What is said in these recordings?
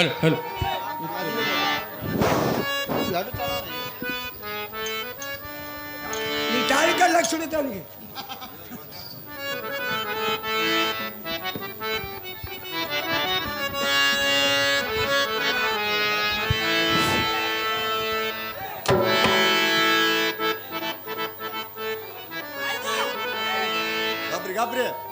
Hello hello. निटाई का लक्षण तनगे Gabriel.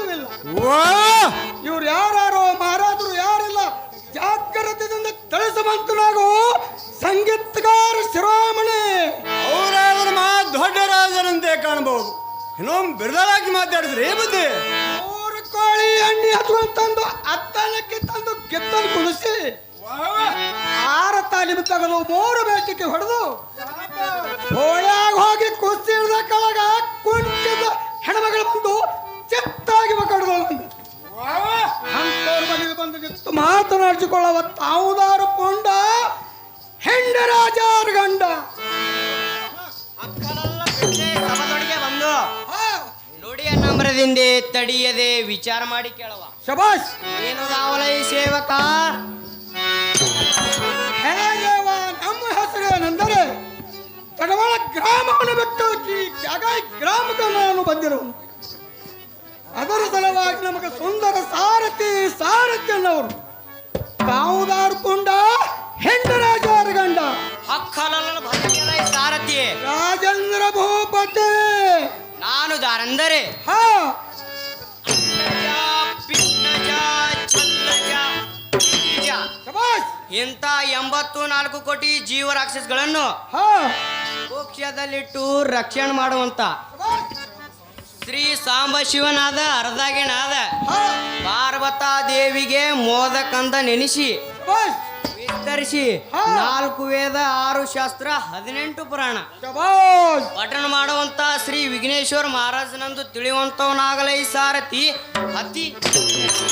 ಪ್ರಸಂಗವಿಲ್ಲ ಇವ್ರು ಯಾರು ಮಹಾರಾಜರು ಯಾರಿಲ್ಲ ಜಾಗ್ರತೆಯಿಂದ ತಿಳಿಸುವಂತ ನಾವು ಸಂಗೀತಗಾರ ಶಿರೋಮಣಿ. ಅವರಾದ್ರೆ ಮಾ ದೊಡ್ಡ ರಾಜರಂತೆ ಕಾಣಬಹುದು. ಇನ್ನೊಮ್ಮೆ ಬಿರುದಾಳಾಗಿ ಮಾತಾಡಿದ್ರೆ ಬುದ್ಧಿ? ಮೂರು ಕೋಳಿ ಎಣ್ಣೆ ಹತ್ಕೊಂಡು ತಂದು ಅತ್ತಲಕ್ಕೆ ತಂದು ಗೆದ್ದನ್ನು ಕುಡಿಸಿ ಆರ ತಾಲೀಮು ತಗಲು ಮೂರು ಬೇಟಿಗೆ ಹೊಡೆದು ಹೋಳ್ಯಾಗ ಹೋಗಿ ಕುಸ್ತಿ ಮಾತನಾಡಿಸಿಕೊಳ್ಳುವ ತಾವುದಾರು ಹೆಂಡ ಹೆಂಡರಾಜಾರ ಗಂಡ. ಸಭದೊಳಗೆ ಬಂದು ಹಾ, ನುಡಿಯ ನಮ್ರದಿಂದ ತಡಿಯದೆ ವಿಚಾರ ಮಾಡಿ ಕೇಳವ. ಶಬಾಷ್. ಏನು ಈ ಸೇವಕ? ಹೇಗೆವ ನಮ್ಮ ಹೆಸರೇನೆಂದರೆ ತಡವಾಳ ಗ್ರಾಮವನ್ನು ಬಿಟ್ಟು ಈ ಜಾಗ ಗ್ರಾಮಕ್ಕೆ ನಾನು ಬಂದಿರುವನು ಅದರ ಸಲುವಾಗಿ ನಮಗೆ ಸುಂದರ ಸಾರಥಿ ಸಾರಥಿ ಅನ್ನವರು ಕಾವುದಾಡ್ಕೊಂಡ ಪುಂಡ ಹೆಂಡರಾಜಾರ ಗಂಡ. ಹಕ್ಕಲಲ್ಲ ಭಕ್ತಿಯಲೈ ಸಾರಥಿ. ರಾಜೇಂದ್ರ ಭೂಪತಿ. ನಾನು ದಾರಂದರೆ. ಹಾ. ಇಂಥ ಎಂಬತ್ತು ನಾಲ್ಕು ಕೋಟಿ ಜೀವರಾಕ್ಷಸಗಳನ್ನು ಹಾ. ಮೋಕ್ಷದಲ್ಲಿಟ್ಟು ರಕ್ಷಣೆ ಮಾಡುವಂತ ಶ್ರೀ ಸಾಂಬ ಶಿವನಾದ ಅರ್ಧಾಗಿನಾದ ಪಾರ್ವತಾ ದೇವಿಗೆ ಮೋದಕಂದ ನೆನೆಸಿ ವಿಸ್ತರಿಸಿ ನಾಲ್ಕು ವೇದ ಆರು ಶಾಸ್ತ್ರ ಹದಿನೆಂಟು ಪುರಾಣ. ಪಠನ ಪಠಣ ಮಾಡುವಂತ ಶ್ರೀ ವಿಘ್ನೇಶ್ವರ ಮಹಾರಾಜನಂದು ತಿಳಿಯುವಂತವನಾಗಲೇ ಈ ಸಾರಥಿ ಅತಿ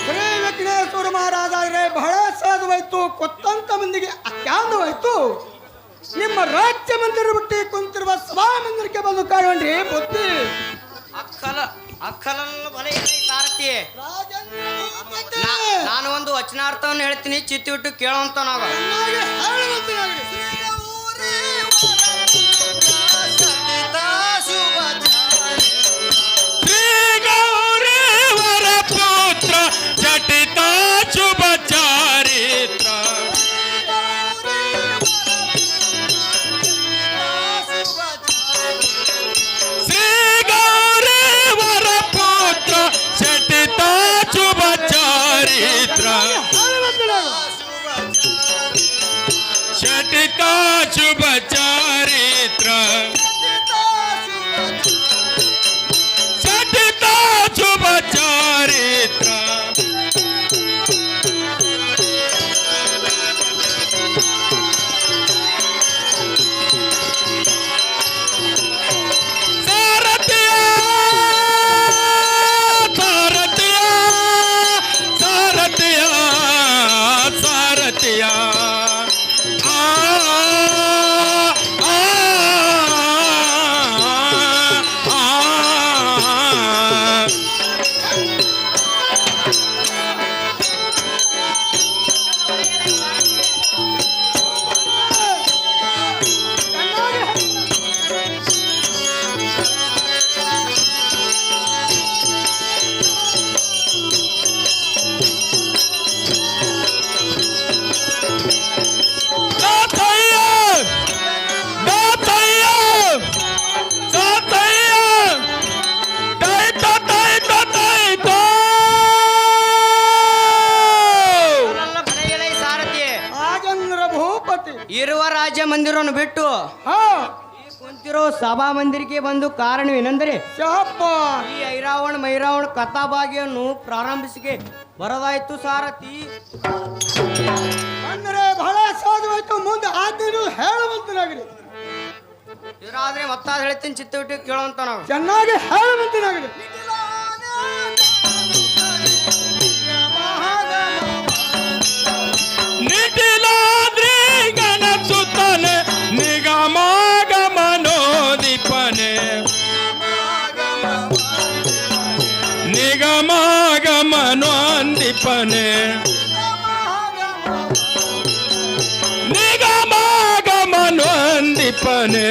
ಶ್ರೀ ವಿಘ್ನೇಶ್ವರ ಮಹಾರಾಜರೇ ಬಹಳ ಸಾಧುವಾಯ್ತು. ಕೊತ್ತಂತ ಮಂದಿಗೆ ಅತ್ಯಾಂದವಾಯ್ತು ನಿಮ್ಮ ರಾಜ್ಯ ಮಂದಿರ ಬಿಟ್ಟು ಕುಂತಿರುವ ಸ್ವಾಮಂದಿರಕ್ಕೆ ಬಂದು ಕಾಣ್ರಿ ಬುದ್ಧಿ. ಅಕ್ಕಲ ಅಕ್ಕಲಲ್ಲ ಬಲ ಸಾರತಿ ನಾನು ಒಂದು ವಚನಾರ್ಥವನ್ನು ಹೇಳ್ತೀನಿ ಚಿತ್ತಿ ಬಿಟ್ಟು ಕೇಳುವಂತವನಾಗ ಶ್ರೀ ಗೌರಿ ವರಪುತ್ರ ಜಟಿತ छठ का शुभ ಮಂದಿರವನ್ನು ಬಿಟ್ಟು. ಹಾ. ಈ ಕುಂತಿರುವ ಸಭಾ ಮಂದಿರಕ್ಕೆ ಬಂದು ಕಾರಣವೇನೆಂದರೆ ಶಹಪ್ಪ. ಈ ಐರಾವಣ ಮೈರಾವಣ ಕಥಾಭಾಗಿಯನ್ನು ಪ್ರಾರಂಭಿಸಿಕೆ ಬರದಾಯ್ತು ಸಾರಥಿ. ಅಂದ್ರೆ ಬಹಳ ಸಾಧುವಾಯ್ತು ಮುಂದೆ ಆದ್ರೂ ಹೇಳುವಂತನಾಗಲಿ. ಇದ್ರಾದ್ರೆ ಮತ್ತಾದ್ರೆ ಹೇಳ್ತೀನಿ ಚಿತ್ತ ಬಿಟ್ಟು ಕೇಳುವಂತ ನಾವು. ಚೆನ್ನಾಗಿ ಹೇಳುವಂತನಾಗಲಿ. ನಿಗಮಾಗಮನೋಂದಿಪನೆ. ನಿಗಮಾಗಮನೋಂದಿಪನೆ.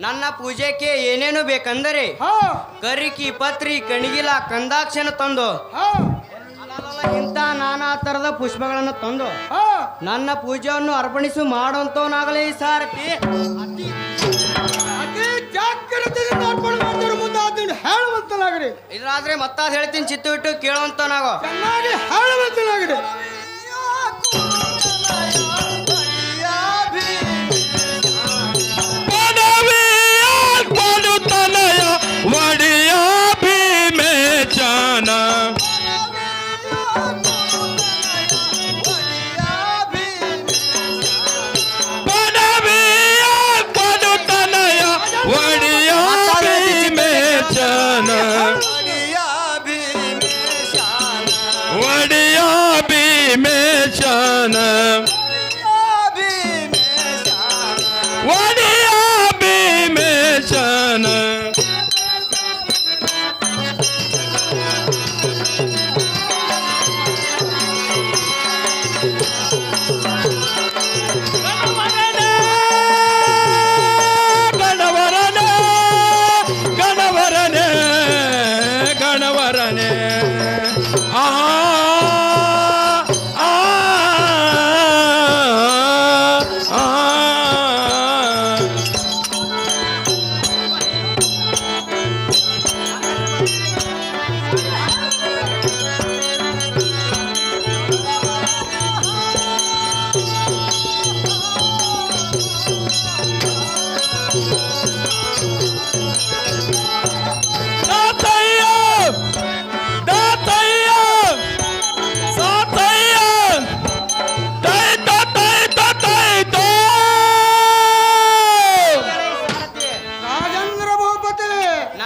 ನನ್ನ ಪೂಜೆಗೆ ಏನೇನು ಬೇಕಂದರೆ ಕರಿಕಿ ಪತ್ರಿ ಕಣಿಗಿಲ ಕಂದಾಕ್ಷನ ತಂದು. ಇಂತ ಇಂಥ ನಾನಾ ತರದ ಪುಷ್ಪಗಳನ್ನು ತಂದು. ಹಾ. ನನ್ನ ಪೂಜೆಯನ್ನು ಅರ್ಪಣಿಸು ಮಾಡುವಂತವನಾಗಲಿ ಈ ಸಾರಥಿ. ಹೇಳುವಂತನಾಗಲಿ. ಇದ್ರಾದ್ರೆ ಮತ್ತಾದ್ ಹೇಳ್ತೀನಿ ಚಿತ್ತು ಬಿಟ್ಟು ಕೇಳುವಂತನಾಗ ಚೆನ್ನಾಗಿ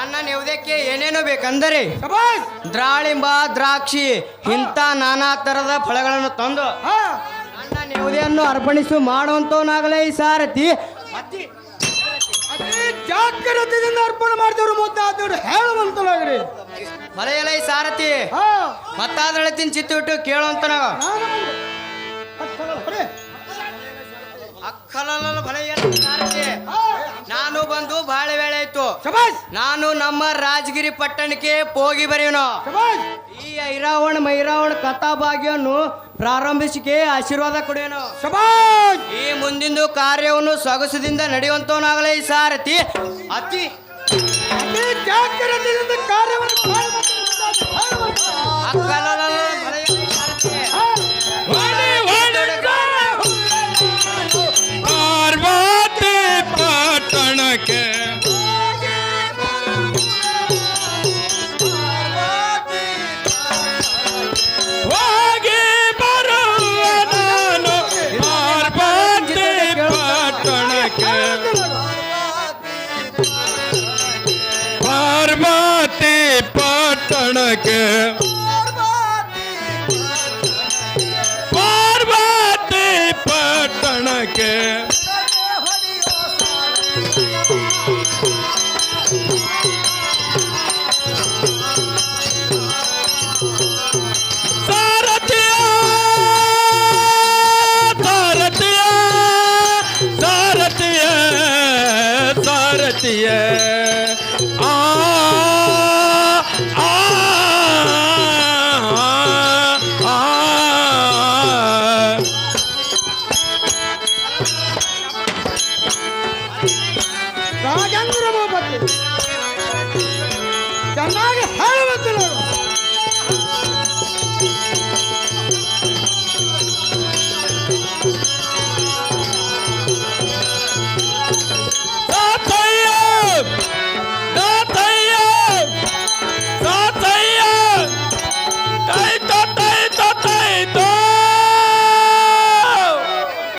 ನನ್ನ ನೆವದಕ್ಕೆ ಏನೇನು ಬೇಕಂದರೆ ದ್ರಾಳಿಂಬ ದ್ರಾಕ್ಷಿ ಇಂಥ ನಾನಾ ತರದ ಫಳಗಳನ್ನು ತಂದು ನನ್ನ ನೆವದಿಯನ್ನು ಅರ್ಪಣಿಸು ಮಾಡುವಂತವನಾಗಲೇ ಈ ಸಾರಥಿ. ಜಾಗ್ರತೆಯಿಂದ ಅರ್ಪಣೆ ಮಾಡಿದವರು ಮುಂದೆ ಹೇಳುವಂತನಾಗ್ರಿ. ಮಲೆಯಲ್ಲ ಈ ಸಾರಥಿ. ಹಾ! ತಿನ್ ಹೇಳ್ತೀನಿ ಚಿತ್ತ ಬಿಟ್ಟು ಕೇಳುವಂತನಾಗ ನಾನು ಹತ್ತಲ ಹೊರೆ. ಅಕ್ಕಲಲ್ಲ ಸಾರಥಿ. ನಾನು ಬಂದು ಶಬಾಷ್! ನಾನು ನಮ್ಮ ರಾಜಗಿರಿ ಪಟ್ಟಣಕ್ಕೆ ಹೋಗಿ ಬರೆಯೋನು? ಶಬಾಷ್! ಈ ಐರಾವಣ ಮೈರಾವಣ ಕಥಾಭಾಗ್ಯವನ್ನು ಪ್ರಾರಂಭಿಸಿಕೆ ಆಶೀರ್ವಾದ ಕೊಡೋಣ ಶಬಾಷ್! ಈ ಮುಂದಿಂದು ಕಾರ್ಯವನ್ನು ಸೊಗಸದಿಂದ ನಡೆಯುವಂತವನಾಗಲೇ ಈ ಸಾರಥಿ ಅತಿ ಕಾರ್ಯವನ್ನು Canlar